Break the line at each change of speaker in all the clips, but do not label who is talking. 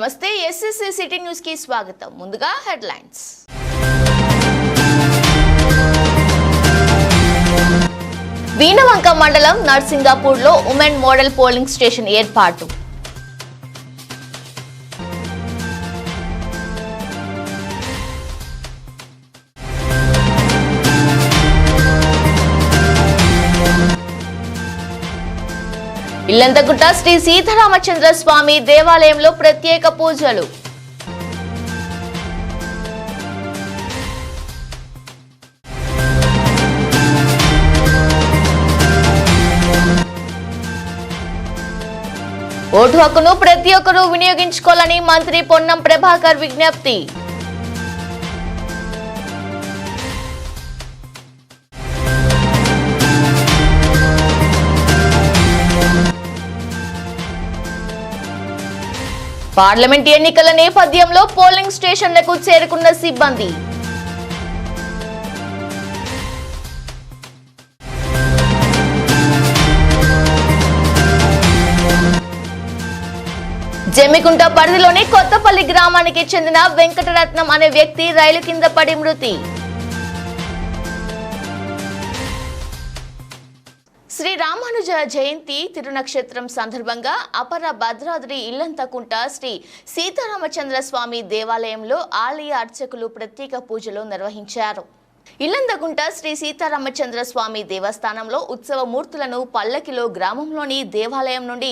నమస్తే SSC city న్యూస్కి స్వాగతం. ముందుగా హెడ్లైన్స్. వీణవంక మండలం నర్సింగాపూర్లో ఉమెన్ మోడల్ పోలింగ్ స్టేషన్ ఏర్పాటు. ఇల్లంతగుట్ట శ్రీ సీతారామచంద్ర స్వామి దేవాలయంలో ప్రత్యేక పూజలు. ఓటు హక్కును ప్రతి ఒక్కరూ వినియోగించుకోవాలని మంత్రి పొన్నం ప్రభాకర్ విజ్ఞప్తి. పార్లమెంట్ ఎన్నికల నేపథ్యంలో పోలింగ్ స్టేషన్లకు చేరుకున్న సిబ్బంది. జమ్మికుంట పరిధిలోని కొత్తపల్లి గ్రామానికి చెందిన వెంకటరత్నం అనే వ్యక్తి రైలు కింద పడి మృతి. శ్రీ రామానుజ జయంతి తిరునక్షత్రం సందర్భంగా అపర భద్రాద్రి ఇల్లంతకుంట శ్రీ సీతారామచంద్ర స్వామి దేవాలయంలో ఆలయ అర్చకులు ప్రత్యేక పూజలు నిర్వహించారు. ఇల్లందగుంట శ్రీ సీతారామచంద్ర స్వామి దేవస్థానంలో ఉత్సవ మూర్తులను పల్లకిలో గ్రామంలోని దేవాలయం నుండి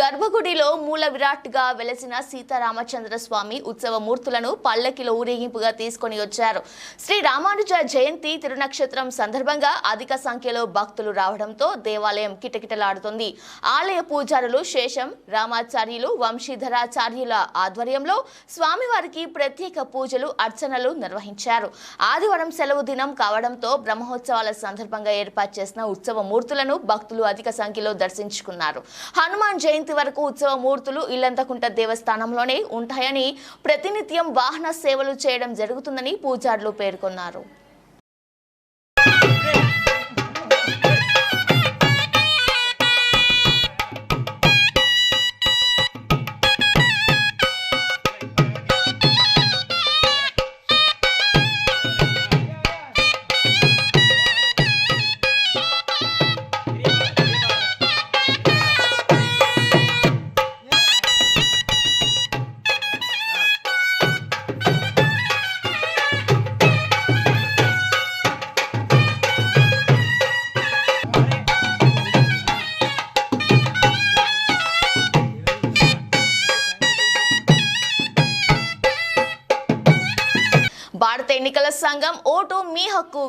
గర్భగుడిలో మూల విరాట్గా వెలసిన సీతారామచంద్ర స్వామి ఉత్సవ మూర్తులను పల్లకిలో ఊరేగింపుగా తీసుకొని వచ్చారు. శ్రీ రామానుజ జయంతి తిరునక్షత్రం సందర్భంగా అధిక సంఖ్యలో భక్తులు రావడంతో దేవాలయం కిటకిటలాడుతుంది. ఆలయ పూజారులు శేషం రామాచార్యులు వంశీధరాచార్యుల ఆధ్వర్యంలో స్వామివారికి ప్రత్యేక పూజలు అర్చనలు నిర్వహించారు. ఆదివారం సెలవు దినం కావడంతో బ్రహ్మోత్సవాల సందర్భంగా ఏర్పాటు చేసిన ఉత్సవ మూర్తులను భక్తులు అధిక సంఖ్యలో దర్శించుకున్నారు. హనుమాన్ జయంతి వరకు ఉత్సవ మూర్తులు ఇల్లంతకుంట దేవస్థానంలోనే ఉంటాయని ప్రతినిత్యం వాహన సేవలు చేయడం జరుగుతుందని పూజారులు పేర్కొన్నారు.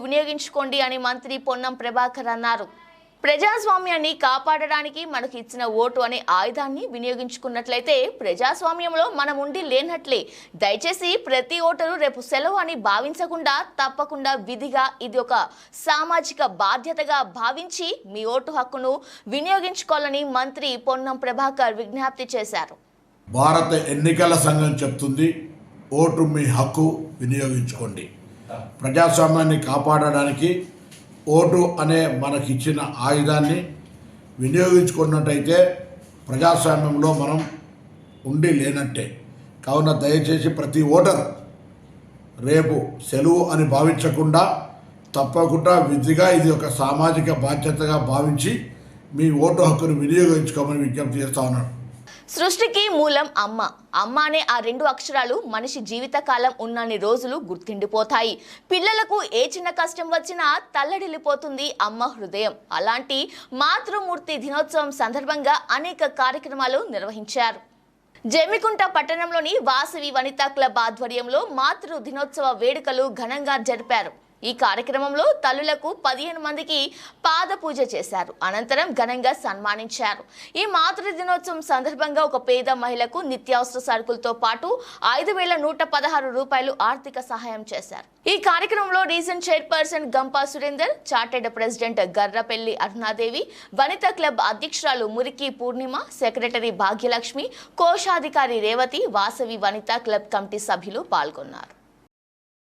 వినియోగించుకోండి అని మంత్రి పొన్నం ప్రభాకర్ అన్నారు. ప్రజాస్వామ్యాన్ని కాపాడడానికి మనకు ఇచ్చిన ఓటు అనే ఆయుధాన్ని వినియోగించుకున్నట్లయితే ప్రజాస్వామ్యంలో మనం ఉండి లేనట్లే. దయచేసి ప్రతి ఓటరు రేపు సెలవు అని భావించకుండా తప్పకుండా విధిగా ఇది ఒక సామాజిక బాధ్యతగా భావించి మీ ఓటు హక్కును వినియోగించుకోవాలని మంత్రి పొన్నం ప్రభాకర్ విజ్ఞప్తి చేశారు.
భారత ఎన్నికల సంఘం చెప్తుంది ఓటు మీ హక్కు వినియోగించుకోండి. ప్రజాస్వామ్యాన్ని కాపాడడానికి ఓటు అనే మనకిచ్చిన ఆయుధాన్ని వినియోగించుకున్నట్టయితే ప్రజాస్వామ్యంలో మనం ఉండి లేనట్టే. కావున దయచేసి ప్రతి ఓటర్ రేపు సెలవు అని భావించకుండా తప్పకుండా విధిగా ఇది ఒక సామాజిక బాధ్యతగా భావించి మీ ఓటు హక్కును వినియోగించుకోమని విజ్ఞప్తి చేస్తా ఉన్నాను.
సృష్టికి మూలం అమ్మ. అమ్మ అనే ఆ రెండు అక్షరాలు మనిషి జీవితకాలం ఉన్నన్ని రోజులు గుర్తుండిపోతాయి. పిల్లలకు ఏ చిన్న కష్టం వచ్చినా తల్లడిల్లిపోతుంది అమ్మ హృదయం. అలాంటి మాతృమూర్తి దినోత్సవం సందర్భంగా అనేక కార్యక్రమాలు నిర్వహించారు. జమ్మికుంట పట్టణంలోని వాసవి వనితా క్లబ్ ఆధ్వర్యంలో మాతృ దినోత్సవ వేడుకలు ఘనంగా జరిపారు. ఈ కార్యక్రమంలో తల్లులకు పదిహేను మందికి పాద పూజ చేశారు. అనంతరం ఘనంగా సన్మానించారు. ఈ మాతృ దినోత్సవం సందర్భంగా ఒక పేద మహిళకు నిత్యావసర సరుకులతో పాటు ఐదు వేల నూట పదహారు రూపాయలు ఆర్థిక సహాయం చేశారు. ఈ కార్యక్రమంలో region chairperson Gampa Surender chartered president Garrepalli Arunadevi Vanitha club అధ్యక్షురాలు మురికి పూర్ణిమ సెక్రటరీ భాగ్యలక్ష్మి కోశాధికారి రేవతి వాసవి వనిత క్లబ్ కమిటీ సభ్యులు పాల్గొన్నారు.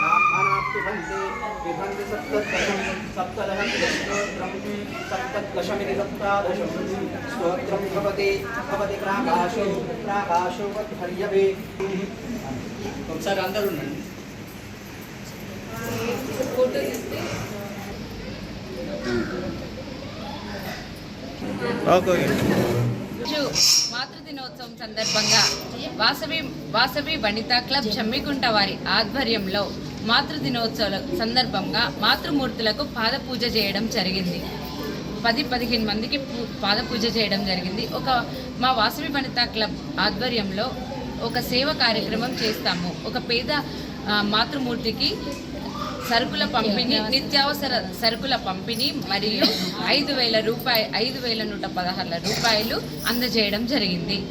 ब्राह्मणाः पिबन्ति पिबन्ति सप्तदशं सप्तदशं स्तोत्रं सप्तदशमिति सप्तादशं स्तोत्रं भवति भवति प्राकाशो प्राकाशो वद्धर्यवे ఒకసారి అందరూ ఉండండి
రోజు మాతృదినోత్సవం సందర్భంగా వాసవి వాసవి వనితా క్లబ్ జమ్మికుంట వారి ఆధ్వర్యంలో మాతృ దినోత్సవాల సందర్భంగా మాతృమూర్తులకు పాదపూజ చేయడం జరిగింది. పది పదిహేను మందికి పూ- చేయడం జరిగింది. ఒక మా వాసవి వనిత క్లబ్ ఆధ్వర్యంలో ఒక సేవ కార్యక్రమం చేస్తాము. ఒక పేద మాతృమూర్తికి సరుకుల పంపిణీ నిత్యావసర సరుకుల పంపిణీ మరియు ఐదు వేల రూపాయ ఐదు వేల నూట పదహారుల రూపాయలు అందజేయడం జరిగింది.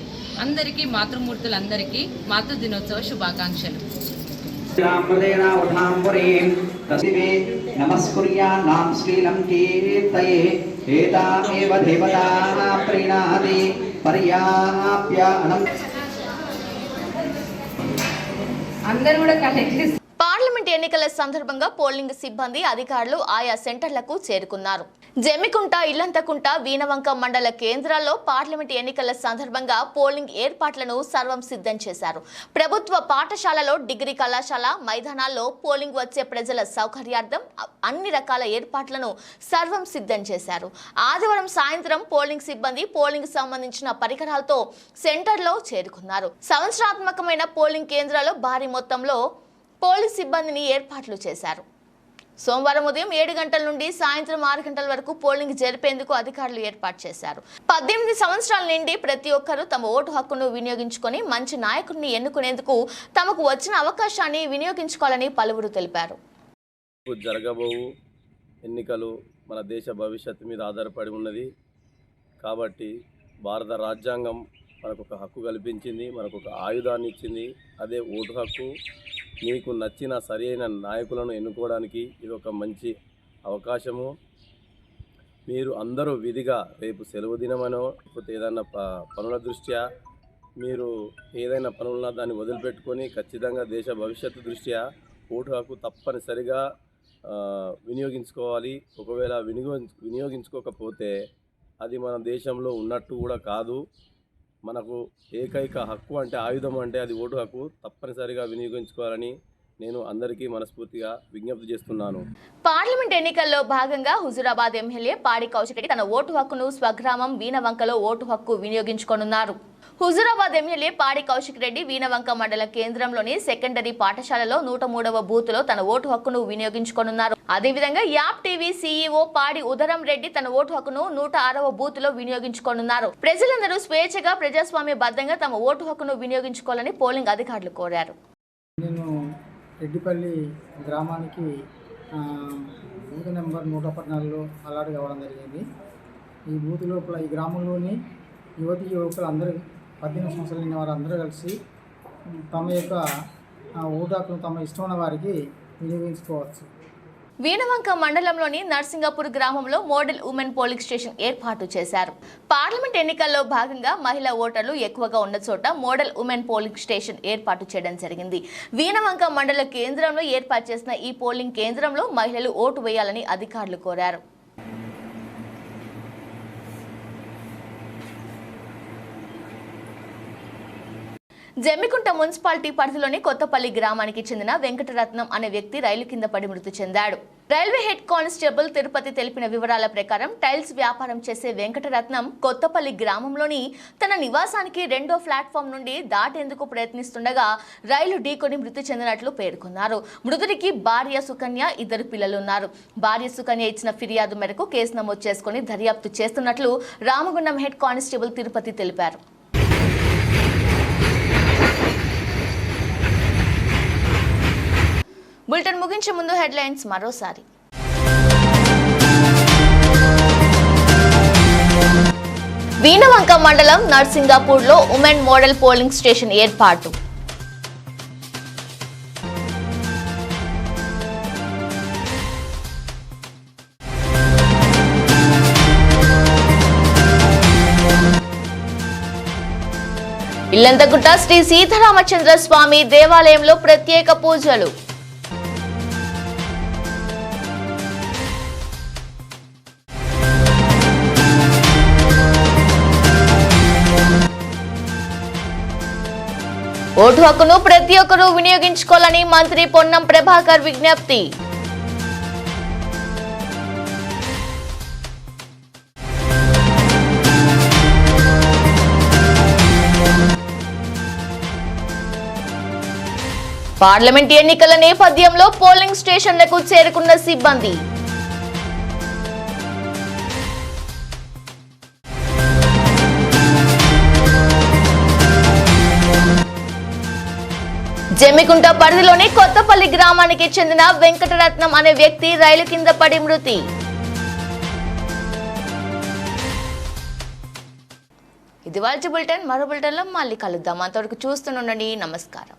అందరికీ మాతృమూర్తులందరికీ మాతృ దినోత్సవ శుభాకాంక్షలు.
నమస్కుర్యాన్నాం శ్రీలం కీర్తయే ఏతామేవ దేవతా ప్రీణాది పర్యాప్య అనం
అందరూ కూడా కలెక్ట్ చేసి
పార్లమెంట్ ఎన్నికల సందర్భంగా పోలింగ్ సిబ్బంది అధికారులు ఆయా సెంటర్లకు చేరుకున్నారు. జమ్మికుంట ఇల్లంతకుంట వీణవంక మండల కేంద్రాల్లో పార్లమెంట్ ఎన్నికల సందర్భంగా పోలింగ్ ఏర్పాట్లను సర్వం సిద్ధం చేశారు. ప్రభుత్వ పాఠశాలలో డిగ్రీ కళాశాల మైదానాల్లో పోలింగ్ వచ్చే ప్రజల సౌకర్యార్థం అన్ని రకాల ఏర్పాట్లను సర్వం సిద్ధం చేశారు. ఆదివారం సాయంత్రం పోలింగ్ సిబ్బంది పోలింగ్ సంబంధించిన పరికరాలతో సెంటర్లో చేరుకున్నారు. సంవత్సరాత్మకమైన పోలింగ్ కేంద్రాల్లో భారీ మొత్తంలో పోలింగ్ సిబ్బందిని ఏర్పాట్లు చేశారు. సోమవారం ఉదయం ఏడు గంటల నుండి సాయంత్రం ఆరు గంటల వరకు పోలింగ్ జరిపేందుకు అధికారులు ఏర్పాటు చేశారు. పద్దెనిమిది సంవత్సరాల నుండి ప్రతి ఒక్కరూ తమ ఓటు హక్కును వినియోగించుకొని మంచి నాయకుడిని ఎన్నుకునేందుకు తమకు వచ్చిన అవకాశాన్ని వినియోగించుకోవాలని పలువురు తెలిపారు.
జరగబోవు ఎన్నికలు మన దేశ భవిష్యత్తు మీద ఆధారపడి ఉన్నది. కాబట్టి భారత రాజ్యాంగం మనకు ఒక హక్కు కల్పించింది మనకు ఒక ఆయుధాన్ని ఇచ్చింది. అదే ఓటు హక్కు. మీకు నచ్చిన సరైన నాయకులను ఎన్నుకోవడానికి ఇది ఒక మంచి అవకాశము. మీరు అందరూ విధిగా రేపు సెలవు దినమనో లేకపోతే ఏదైనా ప పనుల దృష్ట్యా మీరు ఏదైనా పనులున్నా దాన్ని వదిలిపెట్టుకొని ఖచ్చితంగా దేశ భవిష్యత్తు దృష్ట్యా ఓటు హక్కు తప్పనిసరిగా వినియోగించుకోవాలి. ఒకవేళ వినియోగించుకోకపోతే అది మన దేశంలో ఉన్నట్టు కూడా కాదు. మనకు ఏకైక హక్కు అంటే ఆయుధం అంటే అది ఓటు హక్కు. తప్పనిసరిగా వినియోగించుకోవాలని నేను అందరికీ మనస్ఫూర్తిగా విజ్ఞప్తి చేస్తున్నాను.
పార్లమెంట్ ఎన్నికల్లో భాగంగా హుజురాబాద్ ఎమ్మెల్యే పాడి కౌశిక్ తన ఓటు హక్కును స్వగ్రామం వీణవంకలో ఓటు హక్కు వినియోగించుకోనున్నారు. హుజురాబాద్ ఎమ్మెల్యే పాడి కౌశిక్ రెడ్డి వీణవంక మండల కేంద్రంలోని సెకండరీ పాఠశాలలో నూట మూడవ బూత్లో తన ఓటు హక్కును వినియోగించుకోనున్నారు. అదేవిధంగా యాప్ టీవీ సీఈఓ పాడి ఉదరం రెడ్డి తన ఓటు హక్కును నూట ఆరవ బూత్లో వినియోగించుకోనున్నారు. ప్రజలందరూ స్వేచ్ఛగా ప్రజాస్వామ్య బద్దంగా తమ ఓటు హక్కును వినియోగించుకోవాలని పోలింగ్ అధికారులు కోరారు.
నేను రెడ్డిపల్లి గ్రామానికి బూత్ నెంబర్ నూట పద్నాలుగులో అలాట్ కావడం జరిగింది. ఈ బూత్ లోపల ఈ గ్రామంలోని యువతి యువకులు అందరూ పద్దెనిమిది సంవత్సరాలు నిండిన వారు అందరూ కలిసి తమ యొక్క ఆ, తమ ఇష్టం ఉన్న వారికి వినియోగించుకోవచ్చు.
వీణవంక మండలంలోని నర్సింగపూర్ గ్రామంలో మోడల్ ఉమెన్ పోలింగ్ స్టేషన్ ఏర్పాటు చేశారు. పార్లమెంట్ ఎన్నికల్లో భాగంగా మహిళా ఓటర్లు ఎక్కువగా ఉన్న చోట మోడల్ ఉమెన్ పోలింగ్ స్టేషన్ ఏర్పాటు చేయడం జరిగింది. వీణవంక మండల కేంద్రంలో ఏర్పాటు చేసిన ఈ పోలింగ్ కేంద్రంలో మహిళలు ఓటు వేయాలని అధికారులు కోరారు. జమ్మికుంట మున్సిపాలిటీ పరిధిలోని కొత్తపల్లి గ్రామానికి చెందిన వెంకటరత్నం అనే వ్యక్తి రైలు కింద పడి మృతి చెందాడు. రైల్వే హెడ్ కానిస్టేబుల్ తిరుపతి తెలిపిన వివరాల ప్రకారం టైల్స్ వ్యాపారం చేసే వెంకటరత్నం కొత్తపల్లి గ్రామంలోని తన నివాసానికి రెండో ప్లాట్ఫామ్ నుండి దాటేందుకు ప్రయత్నిస్తుండగా రైలు ఢీకొని మృతి చెందినట్లు పేర్కొన్నారు. మృతుడికి భార్య సుకన్య ఇద్దరు పిల్లలున్నారు. భార్య సుకన్య ఇచ్చిన ఫిర్యాదు మేరకు కేసు నమోదు చేసుకుని దర్యాప్తు చేస్తున్నట్లు రామగుండం హెడ్ కానిస్టేబుల్ తిరుపతి తెలిపారు. బులెటిన్ ముగించే ముందు హెడ్లైన్స్ మరోసారి. వీణవంక మండలం నర్సింగాపూర్లో ఉమెన్ మోడల్ పోలింగ్ స్టేషన్ ఏర్పాటు. ఇల్లంతగుట్ట శ్రీ సీతారామచంద్ర స్వామి దేవాలయంలో ప్రత్యేక పూజలు. ఓటు హక్కును ప్రతి ఒక్కరూ వినియోగించుకోవాలని మంత్రి పొన్నం ప్రభాకర్ విజ్ఞప్తి. పార్లమెంట్ ఎన్నికల నేపథ్యంలో పోలింగ్ స్టేషన్లకు చేరుకున్న సిబ్బంది. జమ్మికుంట పరిధిలోని కొత్తపల్లి గ్రామానికి చెందిన వెంకటరత్నం అనే వ్యక్తి రైలు కింద పడి మృతి. ఇది వాళ్ళ బులెటిన్. మరో బులెటిన్లో మళ్ళీ కలుద్దాం. అంతవరకు చూస్తూనే నమస్కారం.